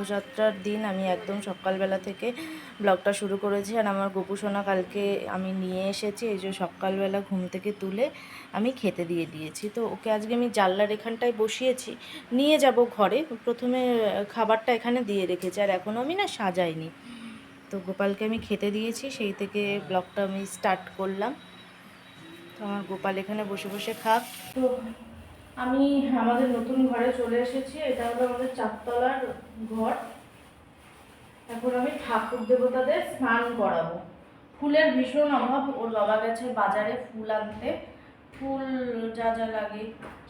রথযাত্রার দিন আমি একদম সকালবেলা থেকে ব্লগটা শুরু করেছি আর আমার গোপুসোনা কালকে আমি নিয়ে এসেছি, এই যে সকালবেলা ঘুম থেকে তুলে আমি খেতে দিয়ে দিয়েছি। তো ওকে আজকে আমি জানলার এখানটায় বসিয়েছি, নিয়ে যাব ঘরে। প্রথমে খাবারটা এখানে দিয়ে রেখেছি আর এখনও আমি না সাজাইনি। তো গোপালকে আমি খেতে দিয়েছি, সেই থেকে ব্লগটা আমি স্টার্ট করলাম। তো আমার গোপাল এখানে বসে বসে খাক। আমি আমাদের নতুন ঘরে চলে এসেছি এটা হলো আমাদের চারতলার ঘর। এখন আমি ঠাকুর দেবতাদের স্নান করাবো। ফুলের ভীষণ অভাব ওর বাবা গেছে বাজারে ফুল আনতে। ফুল যা যা লাগে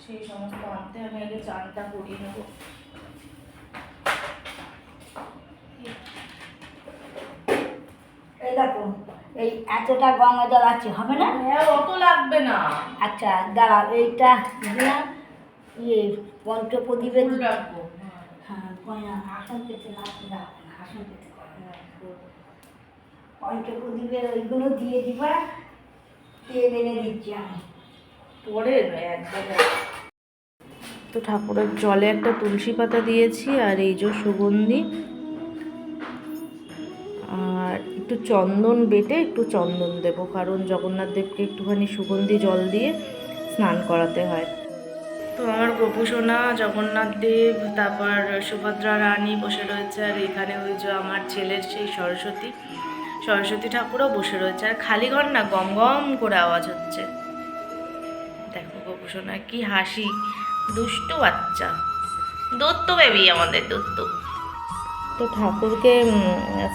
সেই সমস্ত আনতে আমি আগে চানটা করিয়ে নেব। এই দেখো এই এতটা গঙ্গা জল আছে হবে না? হ্যাঁ অত লাগবে না। আচ্ছা দাঁড়াও এইটা দিলাম ইয়ে পঞ্চপ্রদীপের ফুল হ্যাঁ আসন পেতে না আসন পেতে করো ওইগুলো দিয়ে দিবা তেল এনে দিচ্ছি আমি। পরে তো ঠাকুরের জলে একটা তুলসী পাতা দিয়েছি আর এই যে সুগন্ধি। আর একটু চন্দন বেটে একটু চন্দন দেব কারণ জগন্নাথ দেবকে একটুখানি সুগন্ধি জল দিয়ে স্নান করাতে হয়। তো আমার গোপুসোনা জগন্নাথ দেব, তারপর সুভদ্রা রানী বসে রয়েছে, আর এখানে ওই যে আমার ছেলের সেই সরস্বতী সরস্বতী ঠাকুরও বসে রয়েছে, আর খালি ঘর না গম গম করে আওয়াজ হচ্ছে। দেখো গোপুসোনা কি হাসি, দুষ্টু বাচ্চা। দত্ত বেবি আমাদের, দত্ত। তো ঠাকুরকে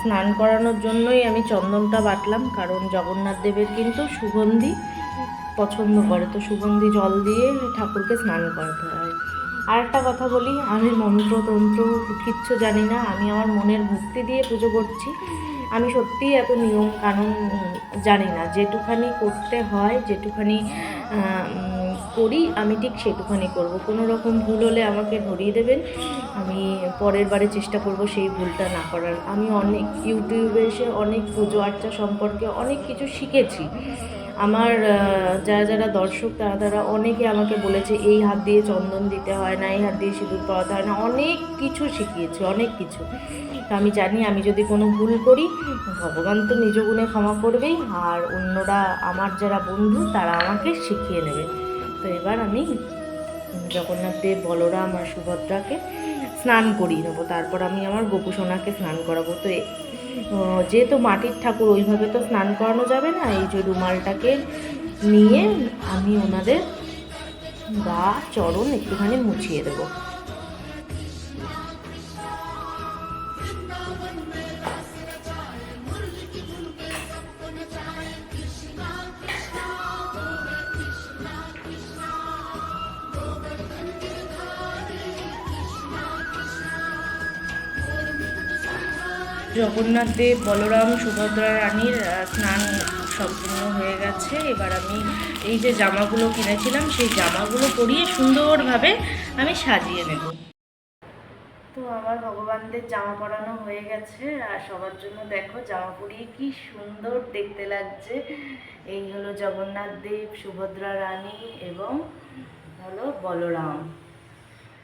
স্নান করানোর জন্যই আমি চন্দনটা বাটলাম, কারণ জগন্নাথ দেবের কিন্তু সুগন্ধি পছন্দ করে। তো সুগন্ধি জল দিয়ে ঠাকুরকে স্নান করাতে হয়। আর একটা কথা বলি, আমি মন্ত্রতন্ত্র কিচ্ছু জানি না, আমি আমার মনের ভক্তি দিয়ে পুজো করছি। আমি সত্যিই এত নিয়ম কানুন জানি না, যেটুখানি করতে হয়, যেটুখানি করি, আমি ঠিক সেটুখানি করব। কোনো রকম ভুল হলে আমাকে ধরিয়ে দেবেন, আমি পরের বারে চেষ্টা করব সেই ভুলটা না করার। আমি অনেক ইউটিউবে এসে অনেক পুজো আর্চা সম্পর্কে অনেক কিছু শিখেছি। আমার যারা যারা দর্শক, তারা তারা অনেকে আমাকে বলেছে, এই হাত দিয়ে চন্দন দিতে হয় না, এই হাত দিয়ে সিঁদুর পরাতে হয় না। অনেক কিছু শিখিয়েছে, অনেক কিছু। তো আমি জানি, আমি যদি কোনো ভুল করি, ভগবান তো নিজ গুণে ক্ষমা করবেই, আর অন্যরা, আমার যারা বন্ধু, তারা আমাকে শিখিয়ে নেবে। তো এবার আমি জগন্নাথ দেব, বলরাম আর সুভদ্রাকে স্নান করিয়ে নেব। তারপর আমি আমার গোপুসোনাকে স্নান করাবো। তো যেহেতু মাটির ঠাকুর, ওইভাবে তো স্নান করানো যাবে না। এই যে রুমালটাকে নিয়ে আমি ওনাদের গা, চরণ একটুখানি মুছিয়ে দেবো। জগন্নাথ দেব, বলরাম, সুভদ্রা রানীর স্নান সম্পূর্ণ হয়ে গেছে। এবার আমি এই যে জামাগুলো কিনেছিলাম, সেই জামাগুলো পরিয়ে সুন্দরভাবে আমি সাজিয়ে নেব। তো আমার ভগবানদের জামা পরানো হয়ে গেছে, আর সবার জন্য দেখো জামা পরিয়ে কি সুন্দর দেখতে লাগছে। এই হলো জগন্নাথ দেব, সুভদ্রা রানী এবং হলো বলরাম।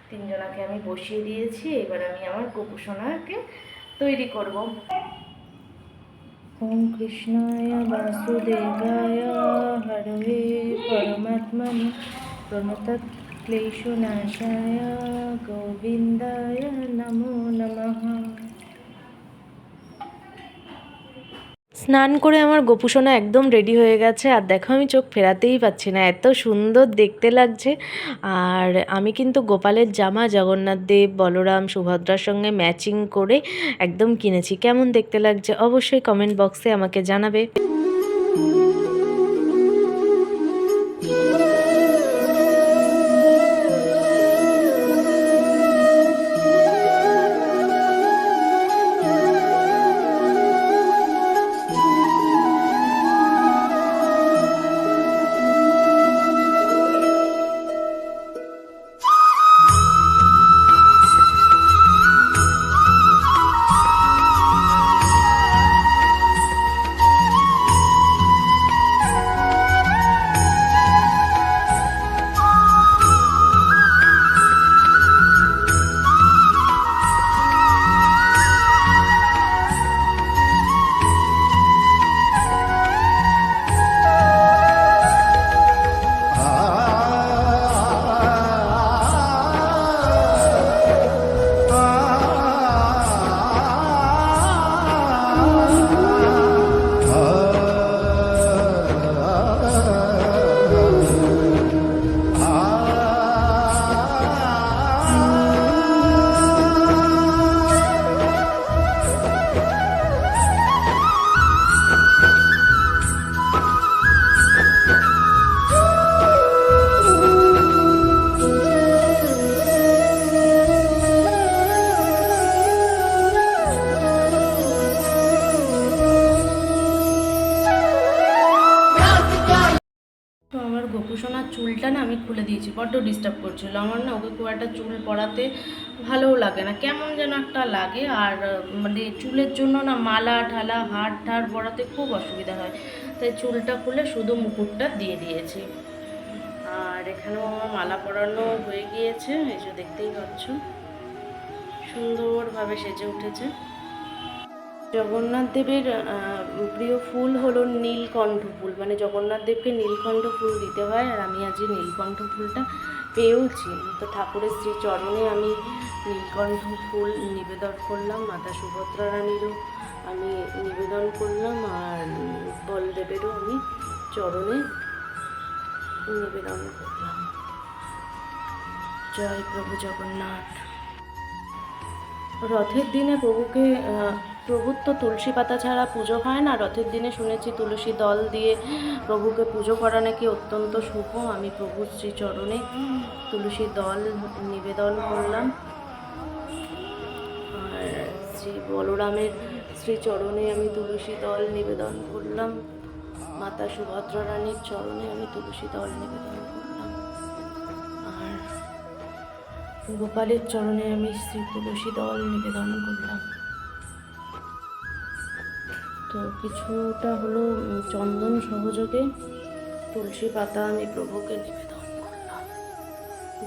তিনজনাকে আমি বসিয়ে দিয়েছি, এবার আমি আমার গোপুসোনাকে তৈরি করব। ওম কৃষ্ণায় বাসুদেবায় হরবে পরমাত্মনি প্রণত ক্লেশনাশায় গোবিন্দায় নমো নমঃ। স্নান করে আমার গোপুসোনা একদম রেডি হয়ে গেছে। আর দেখো, আমি চোখ ফেরাতেই পাচ্ছি না। এত সুন্দর দেখতে লাগছে। আর আমি কিন্তু গোপালের জামা, জগন্নাথ দেব, বলরাম, সুভদ্রার সঙ্গে ম্যাচিং করে একদম কিনেছি। কেমন দেখতে লাগছে? অবশ্যই কমেন্ট বক্সে আমাকে জানাবে। চুলটা না আমি খুলে দিয়েছি, বড্ড ডিস্টার্ব করছিল। আমার না ওকে খুব একটা চুল পড়াতে ভালোও লাগে না, কেমন যেন একটা লাগে। আর মানে চুলের জন্য না মালা ঠালা হার ঠার পরাতে খুব অসুবিধা হয়। তাই চুলটা খুলে শুধু মুকুটটা দিয়ে দিয়েছি। আর এখানেও আমার মালা পরানো হয়ে গিয়েছে, এই যে দেখতেই পাচ্ছ। সুন্দরভাবে সেজে উঠেছে। জগন্নাথ দেবের প্রিয় ফুল হলো নীলকণ্ঠ ফুল। মানে জগন্নাথ দেবকে নীলকণ্ঠ ফুল দিতে হয়, আর আমি আজ নীলকণ্ঠ ফুলটা পেয়েওছি। তো ঠাকুরের শ্রী চরণে আমি নীলকণ্ঠ ফুল নিবেদন করলাম, মাতা সুভদ্রা রানীরও আমি নিবেদন করলাম, আর বলদেবেরও আমি চরণে নিবেদন করলাম। জয় প্রভু জগন্নাথ। রথের দিনে প্রভুকে প্রভুর তো তুলসী পাতা ছাড়া পুজো হয় না। রথের দিনে শুনেছি তুলসী দল দিয়ে প্রভুকে পুজো করা নাকি অত্যন্ত শুভ। আমি প্রভুর শ্রীচরণে তুলসী দল নিবেদন করলাম। আর শ্রী বলরামের শ্রীচরণে আমি তুলসী দল নিবেদন করলাম। মাতা সুভদ্রা রানীর চরণে আমি তুলসী দল নিবেদন করলাম। আর গোপালের চরণে আমি শ্রী তুলসী দল নিবেদন করলাম। তো কিছুটা হলো চন্দন সহযোগে তুলসী পাতা আমি প্রভুকে নিবেদন করলাম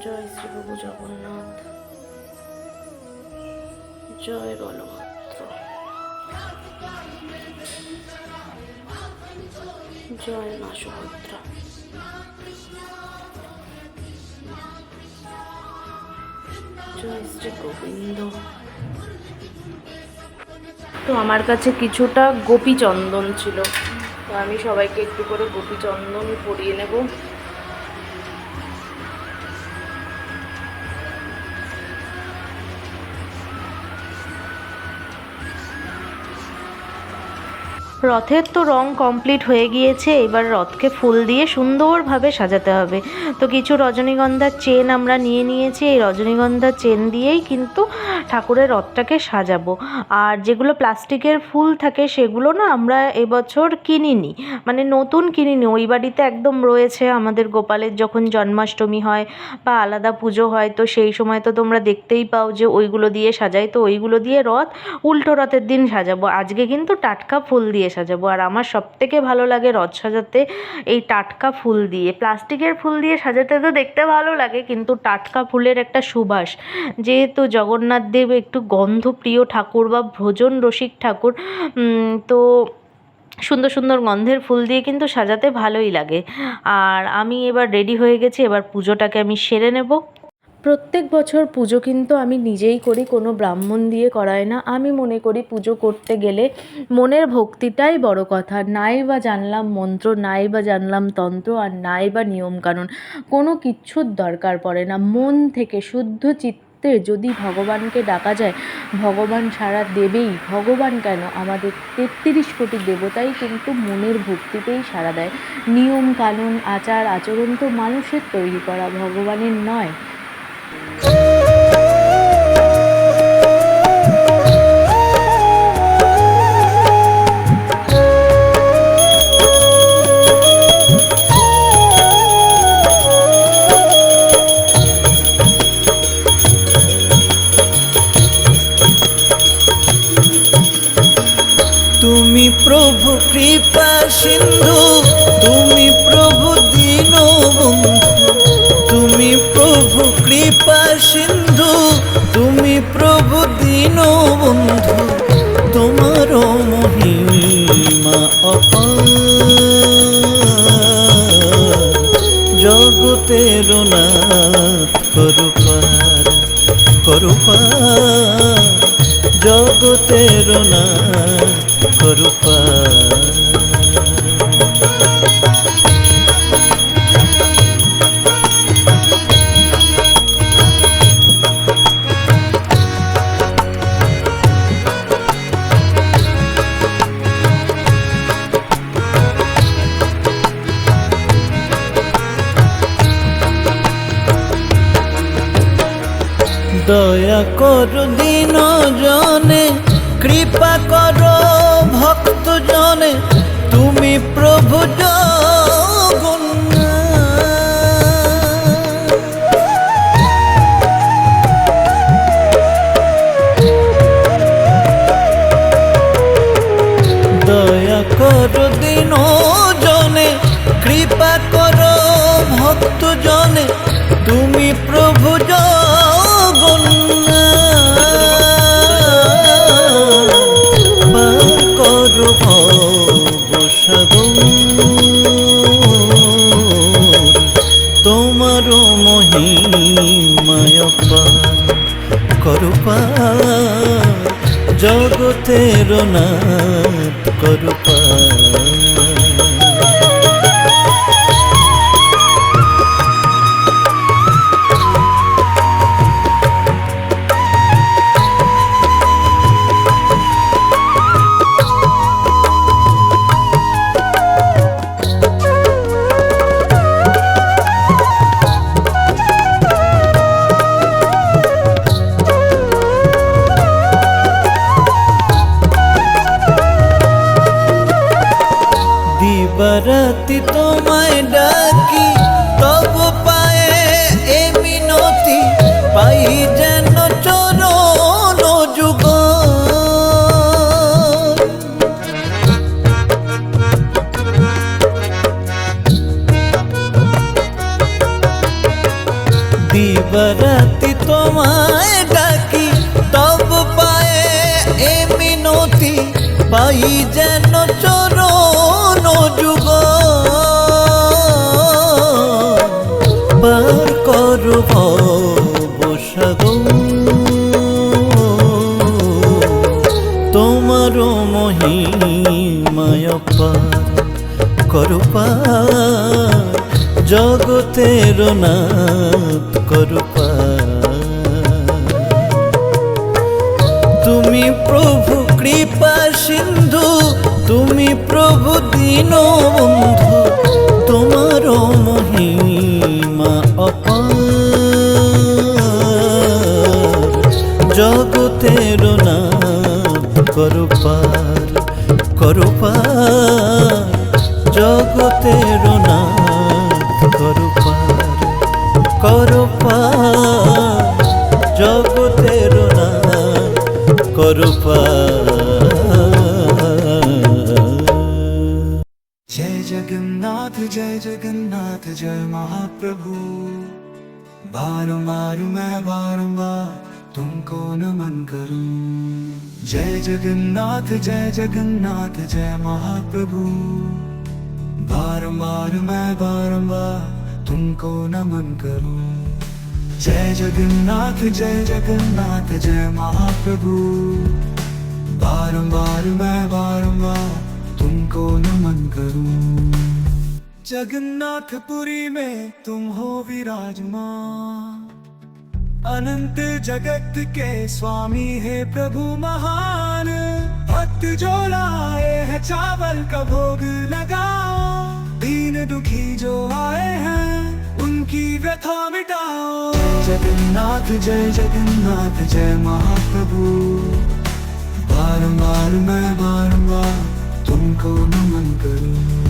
জয় শ্রী প্রভু জগন্নাথ। জয় বলভদ্র। জয় মা সুভদ্রা। জয় শ্রী গোবিন্দ। তো আমার কাছে কিছুটা গোপী চন্দন ছিল। তো আমি সবাইকে একটু করে গোপী চন্দন পরিয়ে নেব। রথের তো রং কমপ্লিট হয়ে গিয়েছে, এবার রথকে ফুল দিয়ে সুন্দরভাবে সাজাতে হবে। তো কিছু রজনীগন্ধার চেন আমরা নিয়ে নিয়েছি, এই রজনীগন্ধার চেন দিয়েই কিন্তু ঠাকুরের রথটাকে সাজাবো। আর যেগুলো প্লাস্টিকের ফুল থাকে, সেগুলো না আমরা এবছর কিনিনি মানে নতুন কিনিনি। ওই বাড়িতে একদম রয়েছে আমাদের গোপালের যখন জন্মাষ্টমী হয় বা আলাদা পুজো হয়, তো সেই সময় তো তোমরা দেখতেই পাও যে ওইগুলো দিয়ে সাজাই, তো ওইগুলো দিয়ে রথ উল্টো রথের দিন সাজাবো। আজকে কিন্তু টাটকা ফুল দিয়ে সাজাবো। আর আমার সবথেকে ভালো লাগে রথ সাজাতে এই টাটকা ফুল দিয়ে। প্লাস্টিকের ফুল দিয়ে সাজাতে তো দেখতে ভালো লাগে, কিন্তু টাটকা ফুলের একটা সুবাস। যেহেতু জগন্নাথ দেব একটু গন্ধপ্রিয় ঠাকুর বা ভোজন রসিক ঠাকুর তো সুন্দর সুন্দর গন্ধের ফুল দিয়ে কিন্তু সাজাতে ভালোই লাগে। আর আমি এবার রেডি হয়ে গেছি, এবার পুজোটাকে আমি সেরে নেব। প্রত্যেক বছর পুজো কিন্তু আমি নিজেই করি, কোনো ব্রাহ্মণ দিয়ে করায় না। আমি মনে করি পুজো করতে গেলে মনের ভক্তিটাই বড় কথা। নাই বা জানলাম মন্ত্র, নাই বা জানলাম তন্ত্র, আর নাই বা নিয়মকানুন, কোনো কিচ্ছুর দরকার পড়ে না। মন থেকে শুদ্ধ চিত্তে যদি ভগবানকে ডাকা যায়, ভগবান সাড়া দেবেই। ভগবান কেন? আমাদের তেত্রিশ কোটি দেবতাই কিন্তু মনের ভক্তিতেই সাড়া দেয়। নিয়ম কানুন আচার, আচরণ তো মানুষের তৈরি করা, ভগবানের নয়। সিন্ধু, তুমি প্রভু দীনবন্ধু, তুমি প্রভু কৃপা সিন্ধু, তুমি প্রভু দীনবন্ধু তোমার মহিমা অপার। জগতের না করুপার করুপার। জগতের না করুপার। দয়া করো দিন জনে, কৃপা করো ভক্ত জনে তুমি প্রভু দয়া করো দিন জনে, কৃপা করো ভক্ত জগতের নাথ জগতের নাথ করো পার তুমি প্রভু কৃপা সিন্ধু, তুমি প্রভু দীনবন্ধু তোমার মহিমা অপার। জগতের নাথ করো পার स्वरूप। जय जगन्नाथ जय जगन्नाथ, जय महाप्रभु। बारंबार मैं बारंबार तुमको नमन करूँ। जय जगन्नाथ जय जगन्नाथ, जय महाप्रभु। बारंबार मैं बारंबार तुमको नमन करूँ। जय जगन्नाथ जय जगन्नाथ, जय महाप्रभु। बारंबार मैं बारंबार तुमको नमन करूँ। जगन्नाथपुरी में तुम हो विराजमान। अनंत जगत के स्वामी है प्रभु महान। भक्त जो लाए हैं चावल का भोग लगाओ। दीन दुखी जो आए हैं, उनकी व्यथा मिटाओ जगन्नाथ, जय जगन्नाथ, जय महाप्रभु। बारंबार मैं बारंबार तुमको नमन करूँ।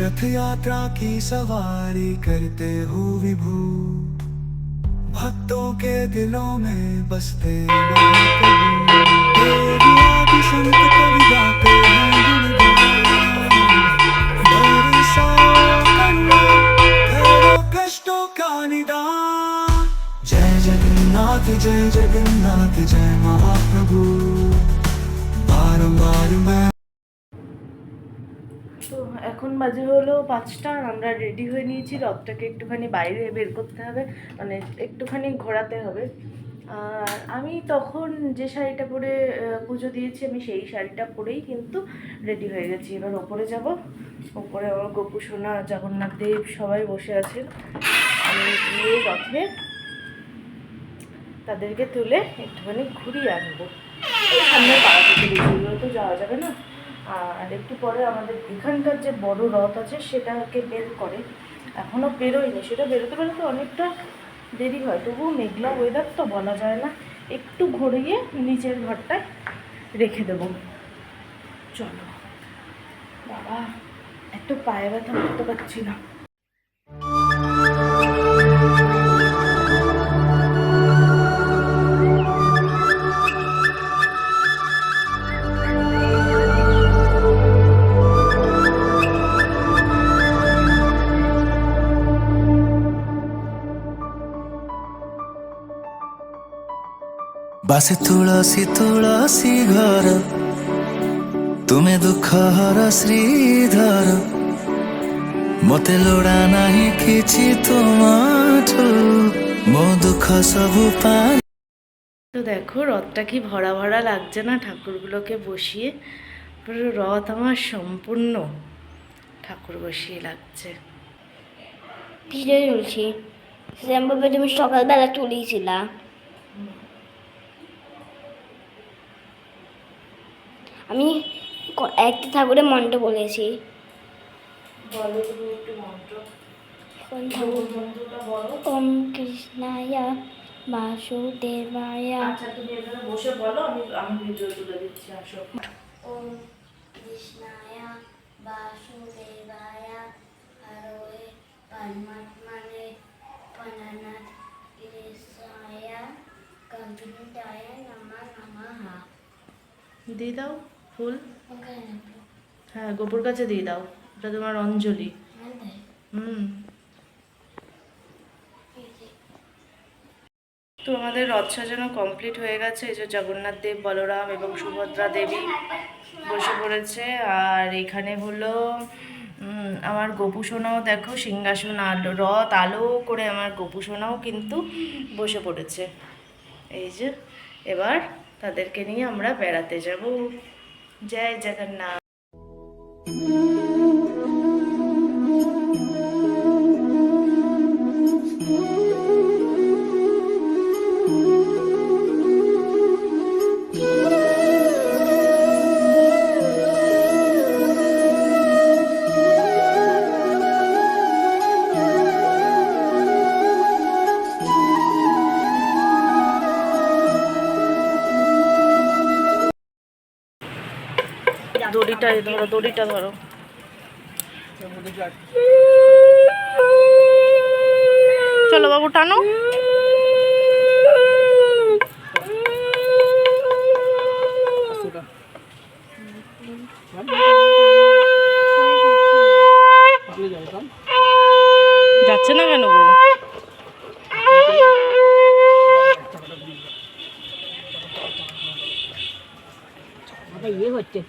रथ यात्रा की सवारी करते हो विभू। भक्तों के दिलों में बसते। तेरी পাঁচটা আমরা রেডি হয়ে নিয়েছি। রথটাকে একটুখানি বাইরে বের করতে হবে মানে একটুখানি ঘোরাতে হবে। আর আমি তখন যে শাড়িটা পরে পুজো দিয়েছি, আমি সেই শাড়িটা পরেই কিন্তু রেডি হয়ে গেছি। এবার ওপরে যাব। ওপরে আমার গোপু, সোনা, জগন্নাথ দেব সবাই বসে আছেন। আমি গিয়ে রথে তাদেরকে তুলে একটুখানি ঘুরিয়ে আনব। এই সামনের পাড়া থেকে তো যাওয়া যাবে না। আর একটু পরে আমাদের এখানকার যে বড় রথ আছে, সেটাকে বের করে। এখনও বেরোয়নি, সেটা বেরোতে বেরোতে অনেকটা দেরি হয়। তবুও মেঘলা ওয়েদার তো বলা যায় না। একটু ঘুরিয়ে নিচের ঘরটায় রেখে দেব। চলো। বাবা, এত পায়ে ব্যথা করতে পারছি না। ବାସେ ତୁଳସୀ ତୁଳସୀ ଘର ତୁମେ ଦୁଃଖ ହର ଶ୍ରୀଧର ମତେ ଲୋଡ଼ା ନାହିଁ କିଛି ତୁମଠୁ ମୋ ଦୁଃଖ ସବୁ ପା তো দেখো রথটা কি ভরা ভরা লাগছে না ঠাকুরগুলোকে বসিয়ে পুরো রথ আমার সম্পূর্ণ ঠাকুর বসিয়ে লাগছে ভিডিও তুলছি শ্যাম্পুকে তুমি সকালবেলা তুলিয়েছিলা আমি একটি ঠাকুরের মন্ত্র বলেছি। বলো তুমি একটু মন্ত্র। ওম কৃষ্ণায় বাসুদেবায়। আচ্ছা তুমি এখানে বসে বলো আমি আমি ভিডিও তুলে দিচ্ছি আসো ওম কৃষ্ণায় বাসুদেবায়। হরে পরমাত্মনে পননাথ কৃষ্ণায় কম্পিউটায় নমঃ নমঃ। দিয়ে দাও। ফুল? হ্যাঁ গোপুর কাছে দিয়ে দাও। এটা তোমার অঞ্জলি। হুম। তো আমাদের রথ সাজানো কমপ্লিট হয়ে গেছে। এই যে জগন্নাথ দেব বলরাম এবং সুভদ্রা দেবী বসে পড়েছে। আর এখানে হলো আমার গোপু সোনাও দেখো সিংহাসন আলো রথ আলো করে আমার গোপু সোনাও কিন্তু বসে পড়েছে। এই যে এবার তাদেরকে নিয়ে আমরা বেড়াতে যাব। জয় জগন্নাথ দড়িটা ধরো দড়িটা ধরো। চলো বাবু টানো। যাচ্ছে না কেন গো? ইয়ে হচ্ছে।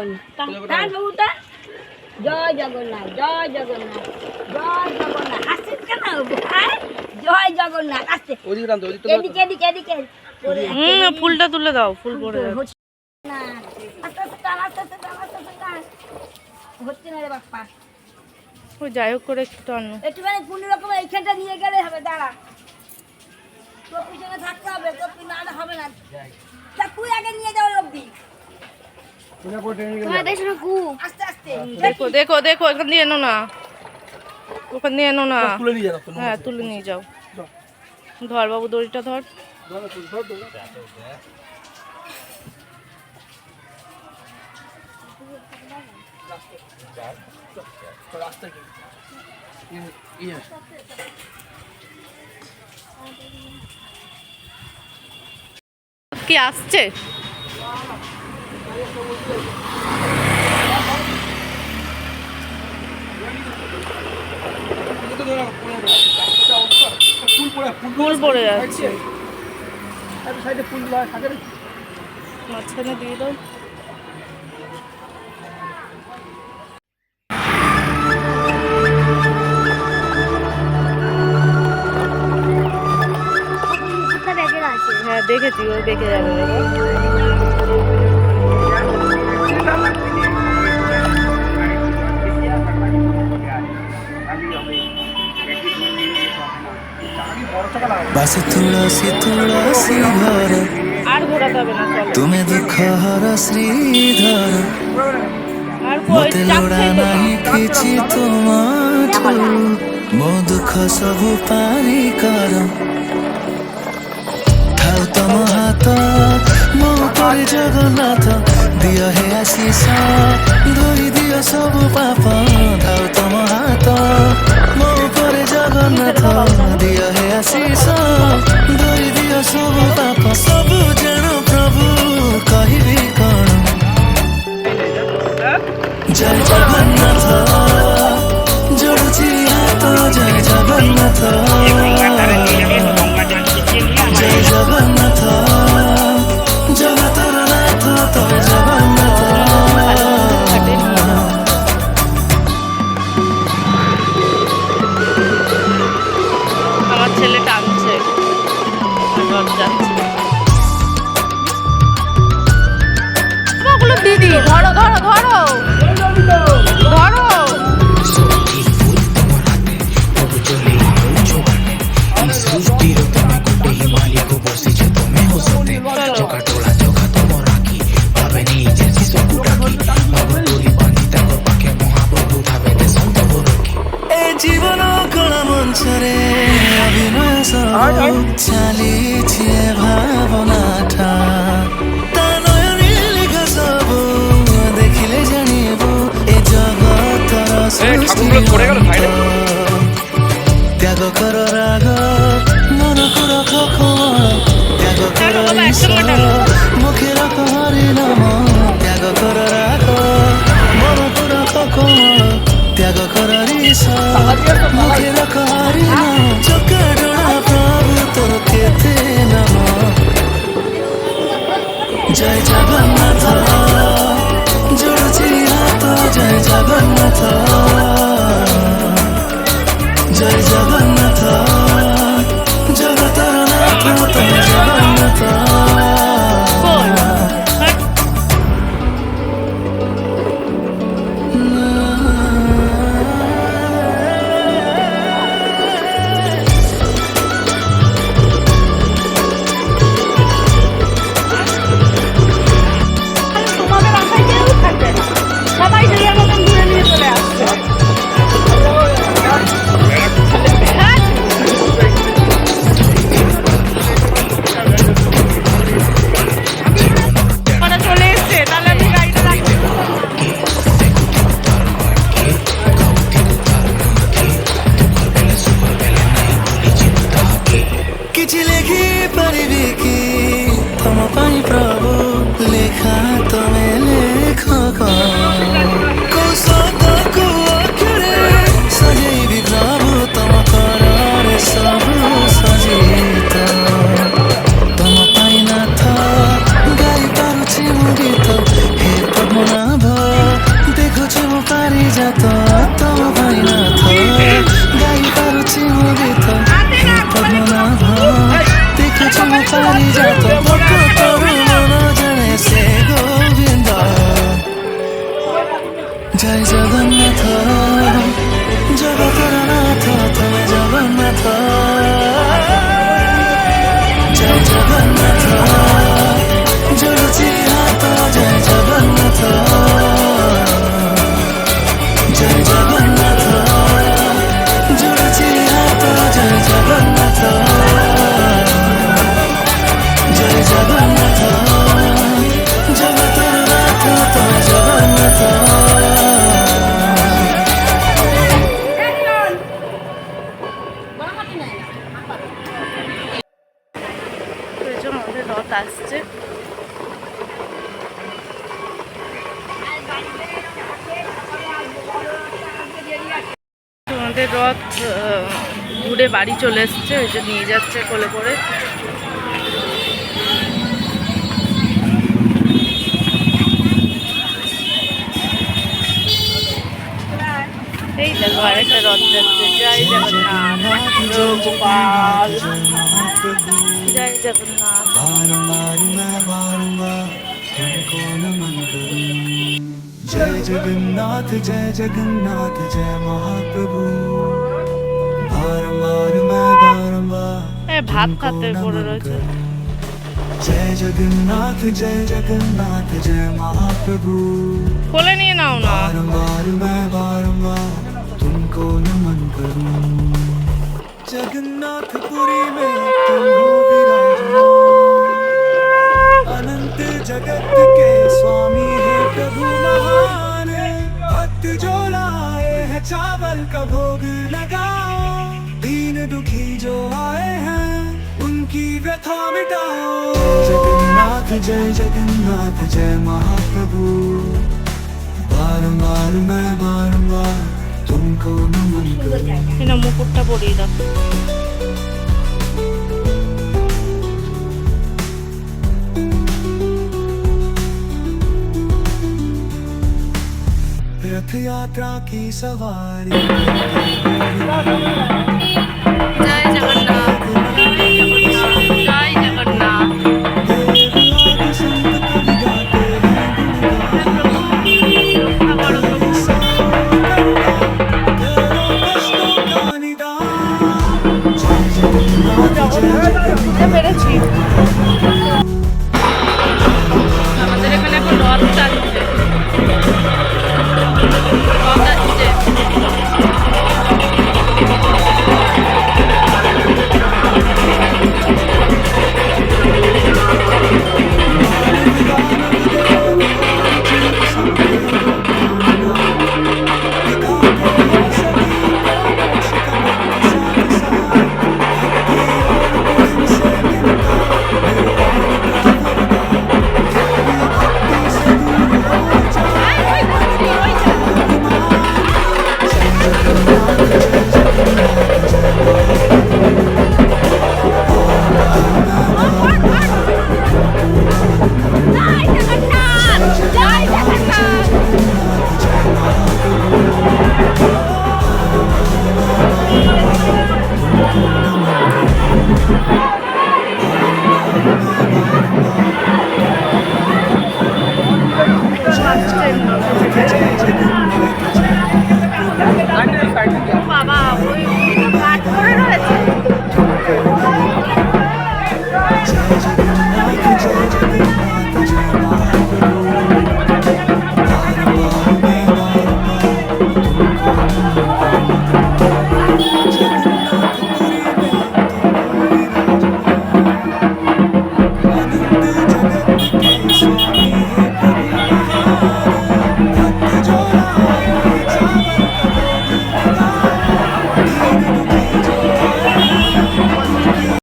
জগন্নাথ। টান জয় জগন্নাথ জয় জগন্নাথ জয় জগন্নাথ। আসছে কেন হ্যাঁ? জয় জগন্নাথ আসছে। এদিকে এদিকে এদিকে ফুলটা তুলে দাও ফুল পড়ে যাচ্ছে হচ্ছে না আস্তে আস্তে টান আস্তে আস্তে টান আস্তে আস্তে টান হচ্ছে না রে বাপ্পা। ওই যাই হোক করে একটু টানো। একটুখানি কোনো রকম এইখানটা নিয়ে গেলে হবে দাঁড়া। তোর পিছনে থাকতে হবে তোর পিছনে আর হবে না। তা তুই আগে নিয়ে যাও আস্তে দেখো দেখো দেখো এখান দিয়ে এনো না। ওখান দিয়ে এনো না। হ্যাঁ তুলে নিয়ে যাও। ধর। বাবু দড়িটা ধর। কি আসছে? ফুল পড়ে যাচ্ছে। মাঝখানে দিয়ে দাও। হ্যাঁ দেখেছি ও দেখে যাবে। বাস তুলসী তুলসী ঘর আর ঘোরাতে হবে না চলো তুমি দুঃখ হর শ্রীধর আর কই মতে লোড়া চাপছে তো ନାହିଁ କିଛି ତୁମଠୁ ମୋ ଦୁଃଖ ସବୁ ପାରି କର ଥାଉ ତମ ହାତ ମୋ ଉପରେ ଜଗନ୍ନାଥ ଦିଅ ହେ ଆଶିଷ ଧୋଇ ଦିଅ ସବୁ ପାପ ଥାଉ ତମ ହାତ लगन दिया है आशीष दिया सब पापा सब जन চালিয়েছে ভাবনাটা দেখিলে জানিব এ জগত ত্যাগ কর রাগ মন কর ত্যাগ কর মুখে রাখ হরি নাম ত্যাগ কর রাগ মন কর ত্যাগ কর। মুখে রাখ হরি নাম। জয় জগন্নাথ। জোড়ছি হাত জয় জগন্নাথ। জয় জগন্নাথ। জগতর জগন্নাথ। জন্য রথ আসছে। আমাদের রথ ঘুরে বাড়ি চলে এসছে ওই যে নিয়ে যাচ্ছে কোলে করে। এই দেখো, আরেকটা রথ যাচ্ছে। জয় জগন্নাথ গোপাল। জয় জগন্নাথ। बारंबार मैं बारंबार तुमको नमन करूं जय जगन्नाथ जय जगन्नाथ जय महाप्रभु बारंबार मैं बारंबार भात खाते बोल रहे जय जगन्नाथ जय जगन्नाथ जय महाप्रभु खोले नहीं ना बारंबार मैं बारंबार तुमको नमन करूं जगन्नाथपुरी में जगत के स्वामी है प्रभु महान भक्त जो लाए हैं चावल का भोग लगाओ दीन दुखी जो आए हैं उनकी व्यथा मिटाओ जगन्नाथ जय जगन्नाथ जय महाप्रभु बारंबार मैं बारंबार तुमको नमन करूं এই না মুকুটটা পরিয়ে দাও तीर्थ यात्रा की सवारी। जय जगन्नाथ।